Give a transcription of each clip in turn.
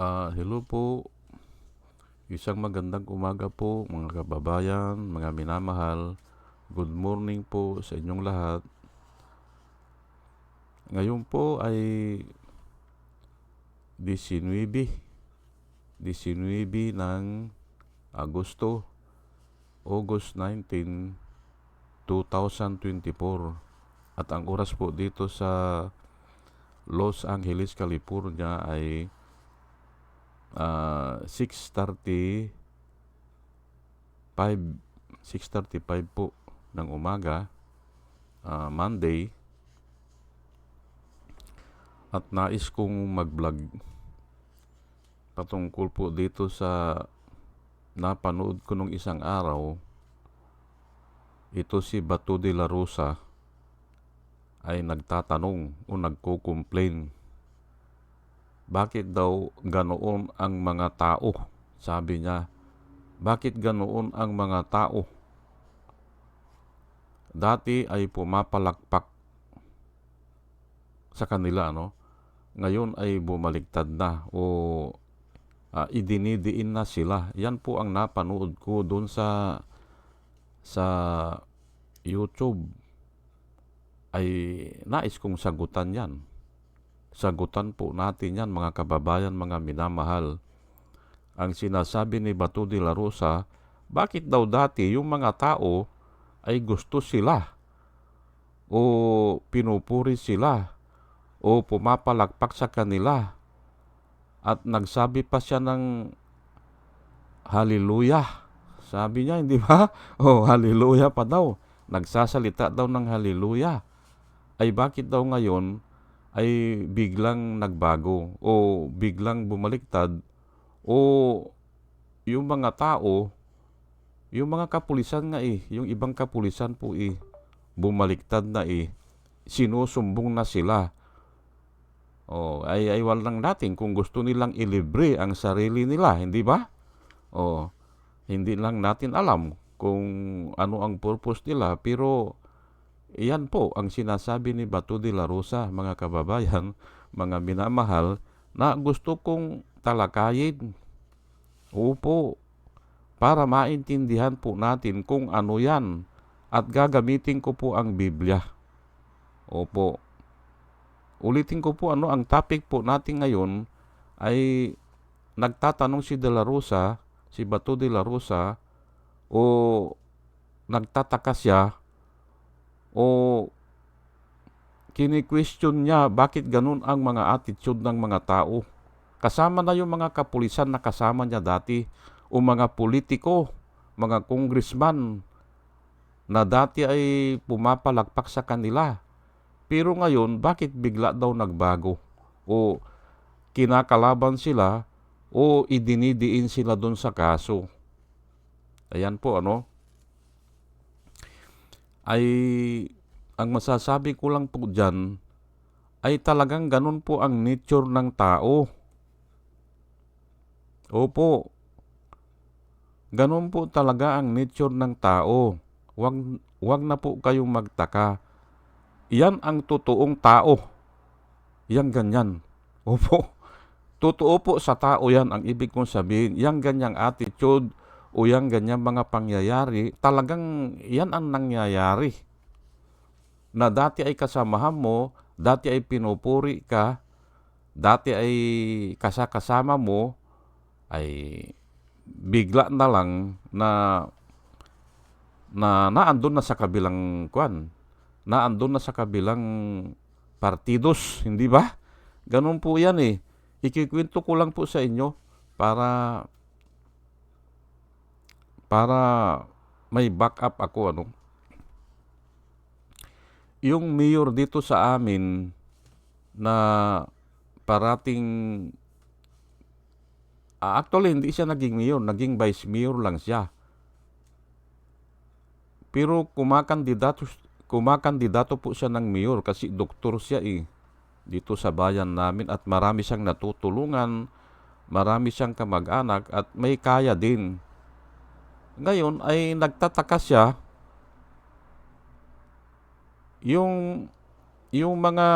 Ah, hello po. Isang magandang umaga po mga kababayan, mga minamahal. Good morning po sa inyong lahat. Ngayon po ay 19, 19 ng Agosto, August 19, 2024. At ang oras po dito sa Los Angeles, California ay ah, 6.35 6.35 po ng umaga ah, Monday. At nais kong mag-vlog patungkol po dito sa napanood ko nung isang araw. Ito si Bato de la Rosa ay nagtatanong o nagko-complain bakit daw ganoon ang mga tao? Sabi niya, bakit ganoon ang mga tao? Dati ay pumapalakpak sa kanila, no? Ngayon ay bumaliktad na o ah, idinidiin na sila. Yan po ang napanood ko doon sa sa YouTube ay nais kong sagutan yan sagutan po natin yan mga kababayan, mga minamahal. Ang sinasabi ni Bato de la Rosa, bakit daw dati yung mga tao ay gusto sila o pinupuri sila o pumapalakpak sa kanila at nagsabi pa siya ng hallelujah. Sabi niya, hindi ba? Oh, hallelujah pa daw. Nagsasalita daw ng hallelujah. Ay bakit daw ngayon ay biglang nagbago o biglang bumaliktad o yung mga tao, yung mga kapulisan nga eh, yung ibang kapulisan po eh, bumaliktad na eh, sinusumbong na sila. O, ay ay lang natin kung gusto nilang ilibre ang sarili nila, hindi ba? O, hindi lang natin alam kung ano ang purpose nila, pero Iyan po ang sinasabi ni Bato de la Rosa, mga kababayan, mga minamahal, na gusto kong talakayin. Opo, para maintindihan po natin kung ano yan at gagamitin ko po ang Biblia. Opo. Ulitin ko po ano ang topic po natin ngayon ay nagtatanong si De La Rosa, si Bato de la Rosa o nagtataka siya o kini-question niya bakit ganun ang mga attitude ng mga tao. Kasama na yung mga kapulisan na kasama niya dati o mga politiko, mga congressman na dati ay pumapalakpak sa kanila. Pero ngayon, bakit bigla daw nagbago? O kinakalaban sila o idinidiin sila doon sa kaso. Ayan po ano ay ang masasabi ko lang po dyan ay talagang ganun po ang nature ng tao. Opo, ganun po talaga ang nature ng tao. Wag, wag na po kayong magtaka. Yan ang totoong tao. Yan ganyan. Opo, totoo po sa tao yan ang ibig kong sabihin. Yan ganyang attitude, o yung ganyan mga pangyayari, talagang yan ang nangyayari. Na dati ay kasamahan mo, dati ay pinupuri ka, dati ay kasakasama mo, ay bigla na lang na na naandun na sa kabilang kwan. Naandun na sa kabilang partidos, hindi ba? Ganun po yan eh. Ikikwento ko lang po sa inyo para para may backup ako ano. Yung mayor dito sa amin na parating uh, actually hindi siya naging mayor, naging vice mayor lang siya. Pero kumakandidato kumakandidato po siya ng mayor kasi doktor siya eh dito sa bayan namin at marami siyang natutulungan, marami siyang kamag-anak at may kaya din ngayon ay nagtataka siya yung yung mga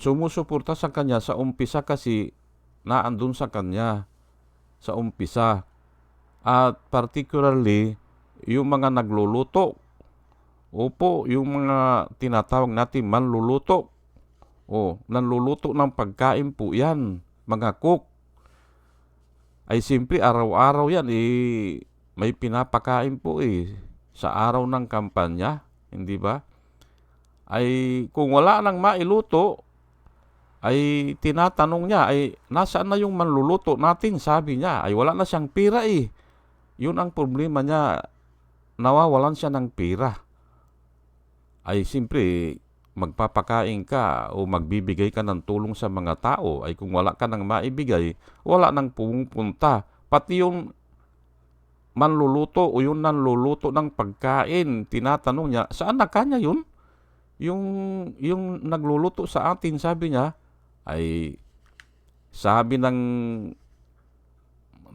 sumusuporta sa kanya sa umpisa kasi naandun sa kanya sa umpisa. At particularly, yung mga nagluluto. Opo, yung mga tinatawag natin manluluto. O, nanluluto ng pagkain po yan, mga cook. Ay simple, araw-araw yan, eh, may pinapakain po eh, sa araw ng kampanya, hindi ba? Ay, kung wala nang mailuto, ay tinatanong niya, ay nasaan na yung manluluto natin, sabi niya, ay wala na siyang pira eh. Yun ang problema niya, nawawalan siya ng pira. Ay simple, magpapakain ka o magbibigay ka ng tulong sa mga tao, ay kung wala ka nang maibigay, wala nang pumupunta. Pati yung manluluto o yung nanluluto ng pagkain, tinatanong niya, saan na kanya yun? Yung, yung nagluluto sa atin, sabi niya, ay sabi ng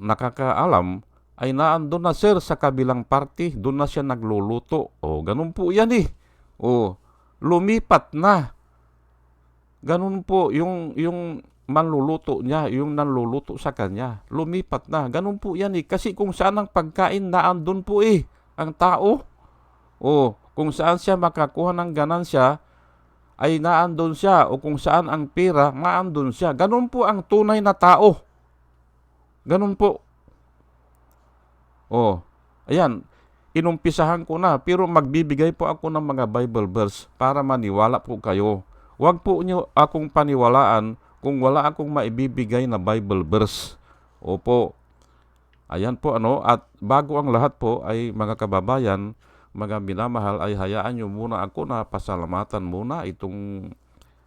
nakakaalam, ay naandun na sir sa kabilang party, doon na siya nagluluto. O, ganun po yan eh. O, lumipat na. Ganun po, yung, yung manluluto niya, yung nanluluto sa kanya, lumipat na. Ganun po yan eh. Kasi kung saan ang pagkain, naandun po eh, ang tao. O, kung saan siya makakuha ng ganansya, ay naandun siya. O kung saan ang pera, naandun siya. Ganun po ang tunay na tao. Ganun po. O, ayan, inumpisahan ko na, pero magbibigay po ako ng mga Bible verse para maniwala po kayo. Huwag po niyo akong paniwalaan kung wala akong maibibigay na Bible verse. Opo. Ayan po ano, at bago ang lahat po ay mga kababayan, mga minamahal ay hayaan nyo muna ako na pasalamatan muna itong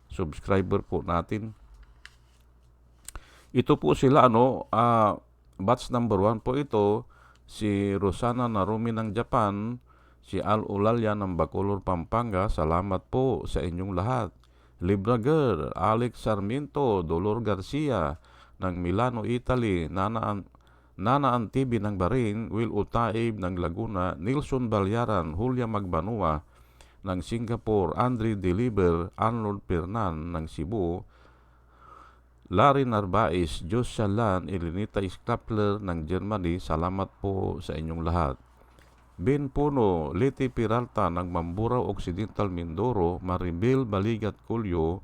subscriber po natin. Ito po sila ano, uh, batch number 1 po ito, si Rosana Narumi ng Japan, si Al Ulalya ng Bacolor, Pampanga. Salamat po sa inyong lahat. Libra Girl, Alex Sarmiento, Dolor Garcia ng Milano, Italy, Nana, Nana Antibi ng Bahrain, Will Utaib ng Laguna, Nilson Balyaran, Julia Magbanua ng Singapore, Andre Deliver, Arnold Pernan ng Cebu, Larry Narvaez, Jos Shalan, Elenita Skrapler ng Germany, salamat po sa inyong lahat. Ben Puno, Leti Peralta ng Mamburao Occidental Mindoro, Maribel Baligat Culyo,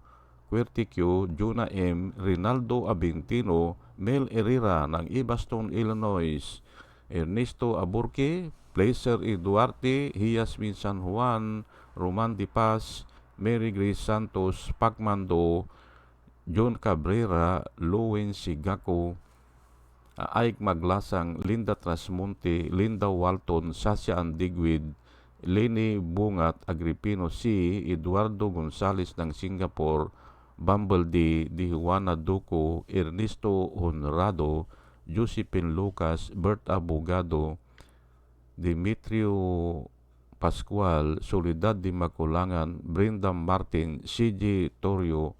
Querticio, Juna M, Rinaldo Abintino, Mel Herrera ng Ibaston, Illinois, Ernesto Aburque, Placer E. Duarte, Hiasmin San Juan, Roman Di Paz, Mary Grace Santos, Pacmando, John Cabrera, Lowen Sigako, Aik Maglasang, Linda Trasmonte, Linda Walton, Sasha Andigwid, Lenny Bungat, Agripino C., Eduardo Gonzales ng Singapore, Bumble D., Di Juana Duco, Ernesto Honrado, Josephine Lucas, Bert Abogado, Demetrio Pascual, Soledad Di Maculangan, Brenda Martin, CJ Torio,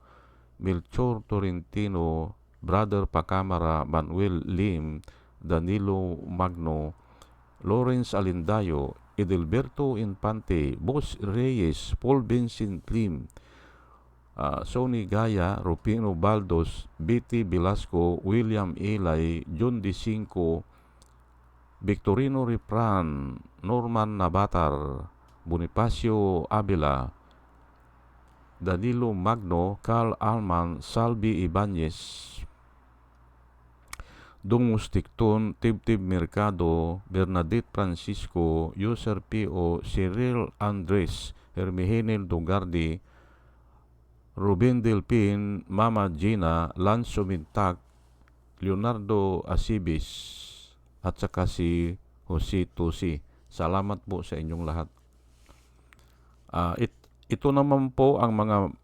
Melchor Torrentino, Brother Pacamara, Manuel Lim, Danilo Magno, Lawrence Alindayo, Edelberto Infante, Boss Reyes, Paul Vincent Lim, uh, Sony Gaya, Rupino Baldos, BT Velasco, William Elay, John D. Cinco, Victorino Ripran, Norman Nabatar, Bonifacio Abela, Danilo Magno, Carl Alman, Salvi Ibanez, Dungus Tikton, Tibtib Mercado, Bernadette Francisco, User P.O., Cyril Andres, Hermihenil Dugardi, Ruben Delpin, Mama Gina, Lanzo Mintak, Leonardo Asibis, at saka si Jose Tusi. Salamat po sa inyong lahat. Uh, it, ito naman po ang mga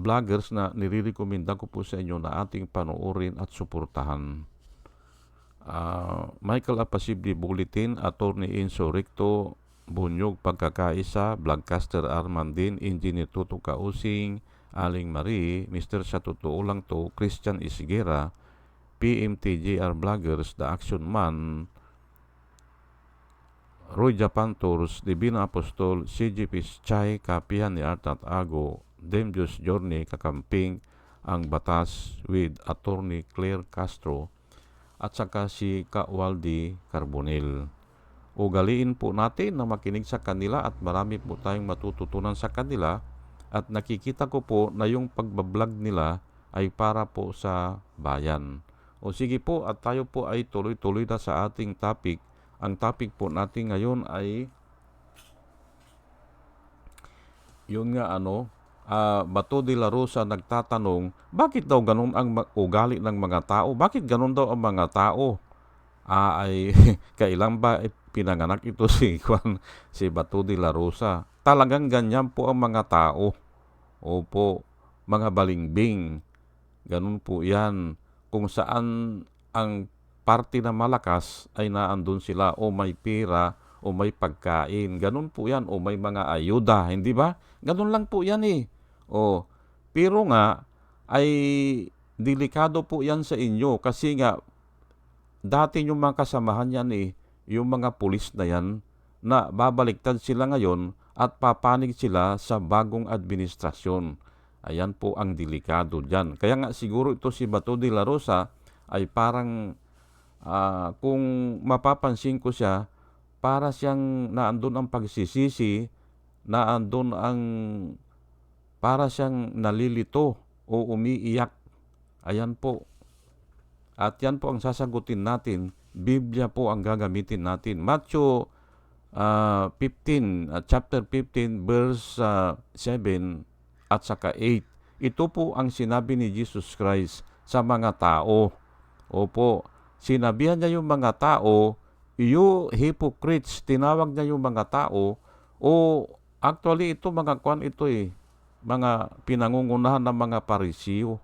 vloggers na nirirekomenda ko po sa inyo na ating panoorin at suportahan. Uh, Michael Apasibli Bulletin, Attorney Enzo Recto, Bunyog Pagkakaisa, Vlogcaster Armandin, Engineer Tuto Kausing, Aling Marie, Mr. Sa Totoo Lang To, Christian Isigera, PMTJR Vloggers, The Action Man, Roy Japan Tours, Divina Apostol, CGP Chai, Kapihan ni Artat Ago, Demjus Journey, Kakamping, ang batas with Attorney Claire Castro at saka si Kawaldi Carbonel. Ugaliin po natin na makinig sa kanila at marami po tayong matututunan sa kanila at nakikita ko po na yung pagbablog nila ay para po sa bayan. O sige po at tayo po ay tuloy-tuloy na sa ating topic. Ang topic po natin ngayon ay yun nga ano, ah, Bato de la Rosa nagtatanong, bakit daw ganun ang ugali ng mga tao? Bakit ganun daw ang mga tao? Ah, ay kailan ba pinanganak ito si Juan, si Bato de la Rosa? Talagang ganyan po ang mga tao. Opo, mga balingbing. Ganun po yan. Kung saan ang parte na malakas ay naandun sila o may pera o may pagkain. Ganun po yan. O may mga ayuda. Hindi ba? Ganun lang po yan eh. O, pero nga, ay delikado po yan sa inyo kasi nga, dati yung mga kasamahan yan eh, yung mga pulis na yan, na babaliktad sila ngayon at papanig sila sa bagong administrasyon. Ayan po ang delikado dyan. Kaya nga siguro ito si Bato de la Rosa ay parang ah, kung mapapansin ko siya, para siyang naandun ang pagsisisi, naandun ang para siyang nalilito o umiiyak. Ayan po. At yan po ang sasagutin natin. Biblia po ang gagamitin natin. Matthew ah, 15, ah, chapter 15, verse ah, 7 at saka 8. Ito po ang sinabi ni Jesus Christ sa mga tao. Opo, sinabihan niya yung mga tao, you hypocrites, tinawag niya yung mga tao, o actually ito mga kwan ito eh, mga pinangungunahan ng mga parisiyo.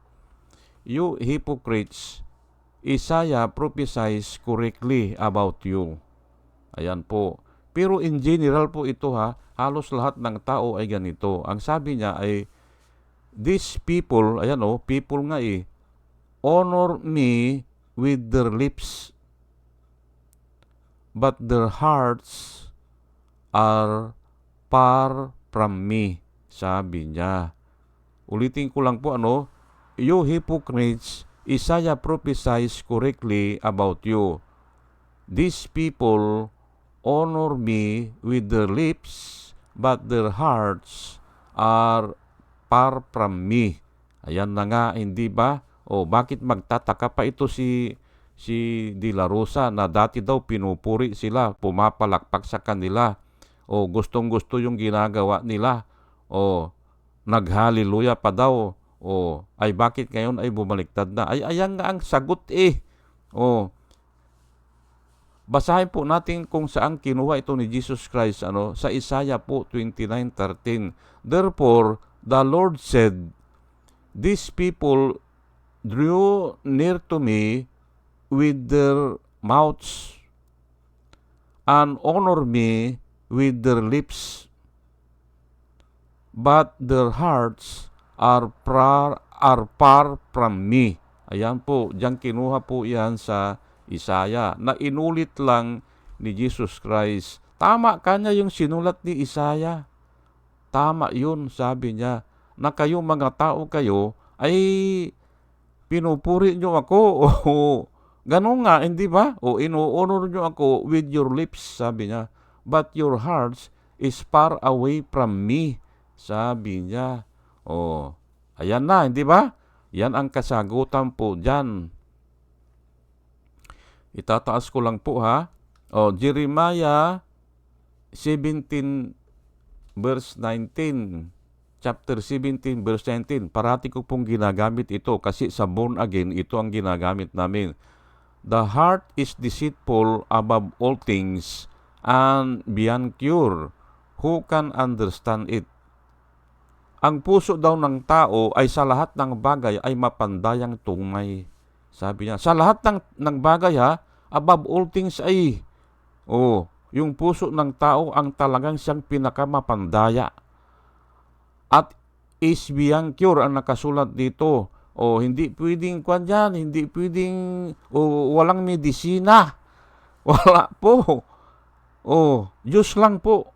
You hypocrites, Isaiah prophesies correctly about you. Ayan po. Pero in general po ito ha, halos lahat ng tao ay ganito. Ang sabi niya ay, these people, ayan o, people nga eh, honor me with their lips, but their hearts are far from me, sabi niya. Ulitin ko lang po ano, you hypocrites, Isaiah prophesies correctly about you. These people honor me with their lips, but their hearts are far from me. Ayan na nga, hindi ba? O bakit magtataka pa ito si si De La Rosa na dati daw pinupuri sila, pumapalakpak sa kanila. O gustong gusto yung ginagawa nila. O naghaliluya pa daw. O ay bakit ngayon ay bumaliktad na? Ay ayan nga ang sagot eh. O Basahin po natin kung saan kinuha ito ni Jesus Christ ano sa Isaiah po 29:13. Therefore the Lord said, These people drew near to me with their mouths and honor me with their lips, but their hearts are far, are far from me. Ayan po, diyan kinuha po yan sa Isaya na inulit lang ni Jesus Christ. Tama kanya yung sinulat ni Isaya. Tama yun, sabi niya, na kayo mga tao kayo ay pinupuri nyo ako. O ganun nga, hindi ba? O inuunor nyo ako with your lips, sabi niya. But your hearts is far away from me, sabi niya. O, ayan na, hindi ba? Yan ang kasagutan po dyan. Itataas ko lang po ha. O, Jeremiah 17 verse 19. Chapter 17 verse 19. Parati ko pong ginagamit ito kasi sa born again, ito ang ginagamit namin. The heart is deceitful above all things and beyond cure. Who can understand it? Ang puso daw ng tao ay sa lahat ng bagay ay mapandayang tungay. Sabi niya, sa lahat ng, ng bagay ha, above all things ay, oh, yung puso ng tao ang talagang siyang pinakamapandaya. At is beyond cure ang nakasulat dito. O hindi pwedeng kwan yan, hindi pwedeng o, walang medisina. Wala po. O, Diyos lang po.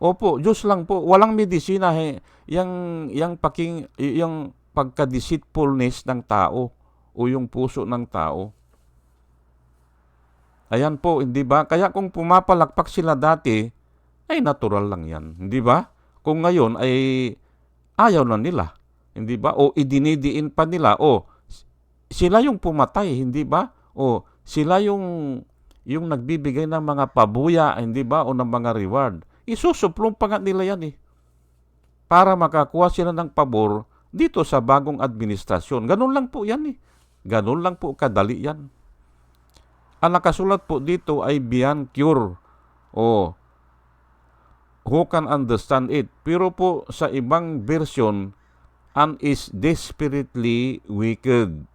Opo, Diyos lang po. Walang medisina. He. Yang, yang paking, yung pagka-deceitfulness ng tao o yung puso ng tao. Ayan po, hindi ba? Kaya kung pumapalakpak sila dati, ay natural lang yan, hindi ba? Kung ngayon ay ayaw na nila, hindi ba? O idinidiin pa nila, o sila yung pumatay, hindi ba? O sila yung yung nagbibigay ng mga pabuya, hindi ba? O ng mga reward. Isusuplong pa nga nila yan eh. Para makakuha sila ng pabor dito sa bagong administrasyon. Ganun lang po yan eh. Ganun lang po kadali yan. Ang nakasulat po dito ay beyond cure. O who can understand it. Pero po sa ibang version, and is desperately wicked.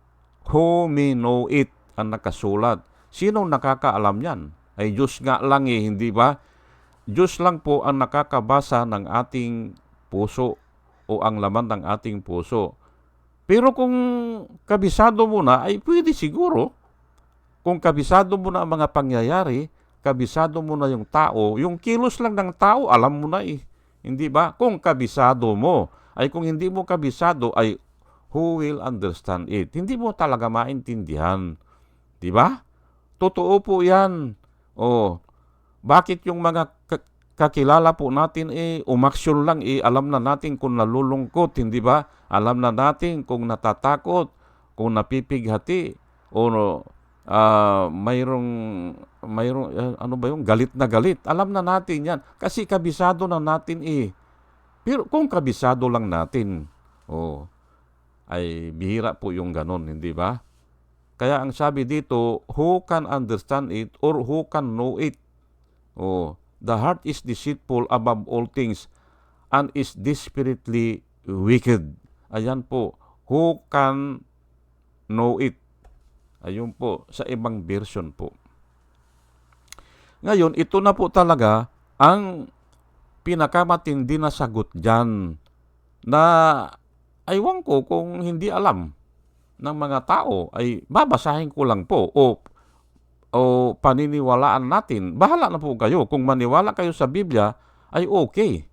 Who may know it ang nakasulat. Sino nakakaalam yan? Ay Diyos nga lang eh, hindi ba? Diyos lang po ang nakakabasa ng ating puso o ang laman ng ating puso. Pero kung kabisado mo na, ay pwede siguro. Kung kabisado mo na ang mga pangyayari, kabisado mo na yung tao, yung kilos lang ng tao, alam mo na eh. Hindi ba? Kung kabisado mo, ay kung hindi mo kabisado, ay who will understand it? Hindi mo talaga maintindihan. Di ba? Totoo po yan. O, bakit yung mga kakilala po natin eh, umaksyon lang eh, alam na natin kung nalulungkot, hindi ba? Alam na natin kung natatakot, kung napipighati, o uh, mayroong, mayroong uh, ano ba yung galit na galit. Alam na natin yan. Kasi kabisado na natin eh. Pero kung kabisado lang natin, oh, ay bihira po yung ganon, hindi ba? Kaya ang sabi dito, who can understand it or who can know it? Oh, the heart is deceitful above all things and is desperately wicked. Ayan po, who can know it? Ayun po, sa ibang version po. Ngayon, ito na po talaga ang pinakamatindi na sagot dyan na aywan ko kung hindi alam ng mga tao ay babasahin ko lang po o o paniniwalaan natin. Bahala na po kayo. Kung maniwala kayo sa Biblia, ay okay.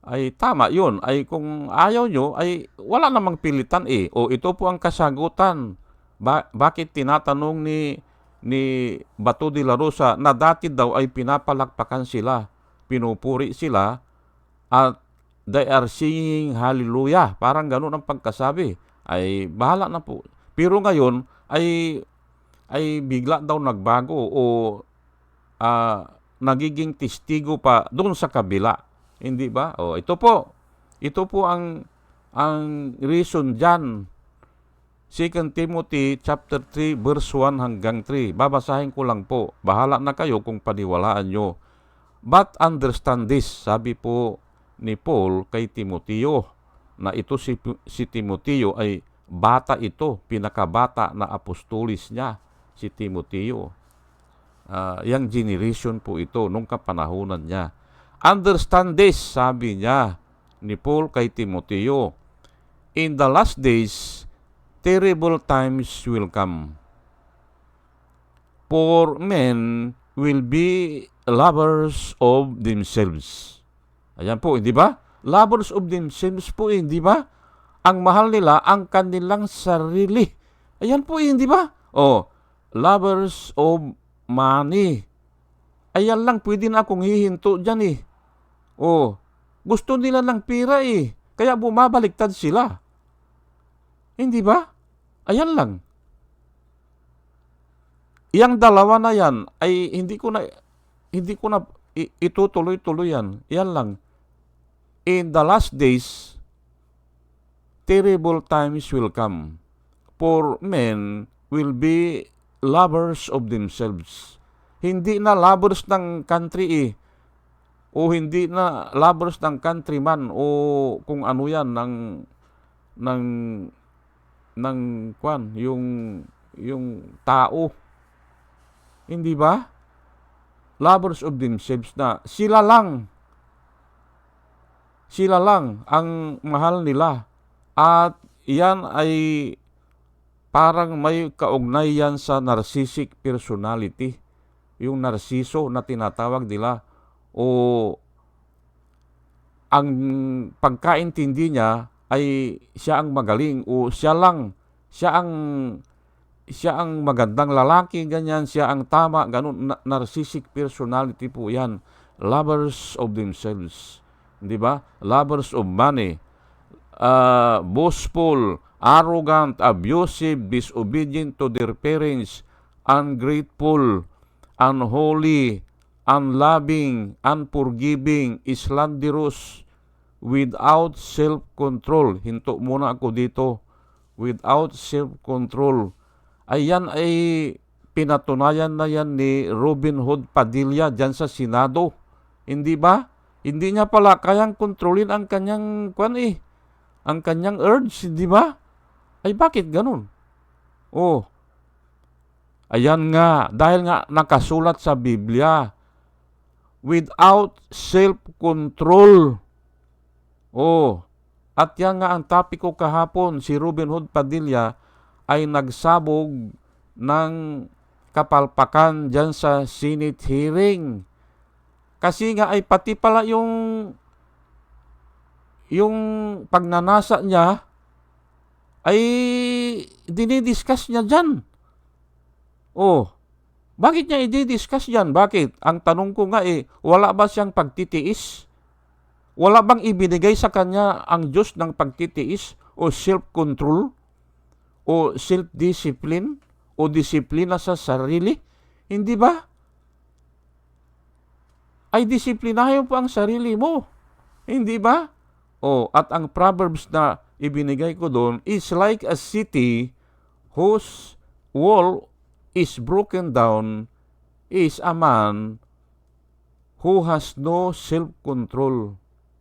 Ay tama yun. Ay kung ayaw nyo, ay wala namang pilitan eh. O ito po ang kasagutan ba- bakit tinatanong ni ni Bato de la Rosa na dati daw ay pinapalakpakan sila, pinupuri sila at they are singing hallelujah. Parang ganun ang pagkasabi. Ay bahala na po. Pero ngayon ay ay bigla daw nagbago o uh, nagiging testigo pa doon sa kabila. Hindi ba? O ito po. Ito po ang ang reason diyan 2 Timothy chapter 3 verse 1 hanggang 3. Babasahin ko lang po. Bahala na kayo kung paniwalaan nyo. But understand this, sabi po ni Paul kay Timoteo, na ito si, si Timoteo ay bata ito, pinakabata na apostolis niya, si Timoteo. Uh, yang generation po ito, nung kapanahunan niya. Understand this, sabi niya ni Paul kay Timoteo. In the last days, terrible times will come. For men will be lovers of themselves. Ayan po, hindi ba? Lovers of themselves po, eh, hindi ba? Ang mahal nila ang kanilang sarili. Ayan po, eh, hindi ba? Oh, lovers of money. Ayan lang, pwede na akong hihinto dyan eh. Oh, gusto nila ng pira eh. Kaya bumabaliktad sila. Hindi ba? Ayan lang. Yang dalawa na yan ay hindi ko na hindi ko na itutuloy-tuloy yan. Yan lang. In the last days, terrible times will come. For men will be lovers of themselves. Hindi na lovers ng country eh. O hindi na lovers ng countryman o kung ano yan ng ng ng kwan, yung yung tao. Hindi ba? Lovers of themselves na sila lang sila lang ang mahal nila. At yan ay parang may kaugnayan sa narcissistic personality. Yung narsiso na tinatawag nila o ang pagkaintindi niya ay siya ang magaling o siya lang, siya ang siya ang magandang lalaki, ganyan, siya ang tama, ganun, na- narcissistic personality po yan. Lovers of themselves. Di ba? Lovers of money. Uh, boastful, arrogant, abusive, disobedient to their parents, ungrateful, unholy, unloving, unforgiving, slanderous, without self-control. Hinto muna ako dito. Without self-control. Ayan ay pinatunayan na yan ni Robin Hood Padilla dyan sa Senado. Hindi ba? Hindi niya pala kayang kontrolin ang kanyang kwan eh. Ang kanyang urge, hindi ba? Ay bakit ganun? Oh. Ayan nga, dahil nga nakasulat sa Biblia, without self-control. Oh, at yan nga ang topic ko kahapon, si Ruben Hood Padilla ay nagsabog ng kapalpakan dyan sa Senate hearing. Kasi nga ay pati pala yung yung pagnanasa niya ay dinidiscuss niya dyan. Oh, bakit niya i-discuss yan? Bakit? Ang tanong ko nga eh, wala ba siyang pagtitiis? Wala bang ibinigay sa kanya ang Diyos ng pagtitiis o self-control o self-discipline o disiplina sa sarili? Hindi ba? Ay disiplinahin po ang sarili mo. Hindi ba? O, at ang Proverbs na ibinigay ko doon is like a city whose wall is broken down is a man who has no self-control.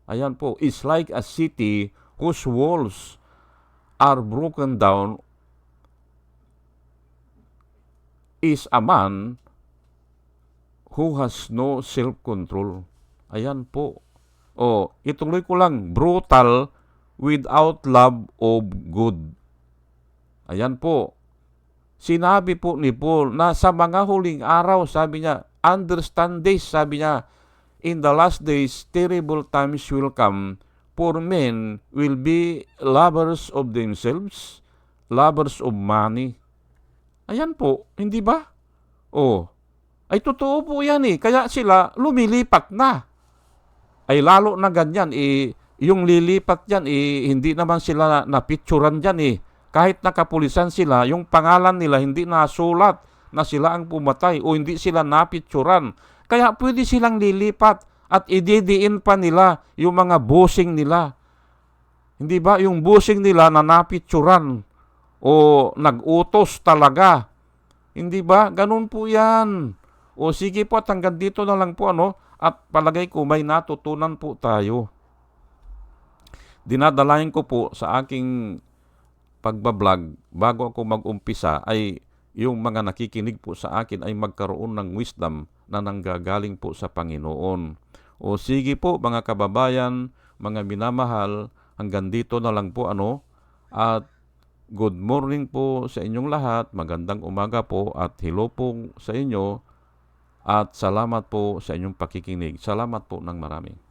Ayan po, is like a city whose walls are broken down is a man who has no self-control. Ayan po. O, ituloy ko lang, brutal without love of good. Ayan po. Sinabi po ni Paul na sa mga huling araw, sabi niya, understand this, sabi niya, in the last days, terrible times will come, for men will be lovers of themselves, lovers of money. Ayan po, hindi ba? Oh, ay totoo po yan eh. Kaya sila lumilipat na. Ay lalo na ganyan, eh, yung lilipat yan, eh, hindi naman sila napicturan dyan eh kahit nakapulisan sila, yung pangalan nila hindi nasulat na sila ang pumatay o hindi sila napicturan. Kaya pwede silang lilipat at ididiin pa nila yung mga bossing nila. Hindi ba? Yung bossing nila na napicturan o nag-utos talaga. Hindi ba? Ganun po yan. O sige po at hanggang dito na lang po ano at palagay ko may natutunan po tayo. Dinadalayan ko po sa aking pagbablog bago ako mag-umpisa ay yung mga nakikinig po sa akin ay magkaroon ng wisdom na nanggagaling po sa Panginoon. O sige po mga kababayan, mga minamahal, hanggang dito na lang po ano. At good morning po sa inyong lahat, magandang umaga po at hello po sa inyo. At salamat po sa inyong pakikinig. Salamat po ng marami.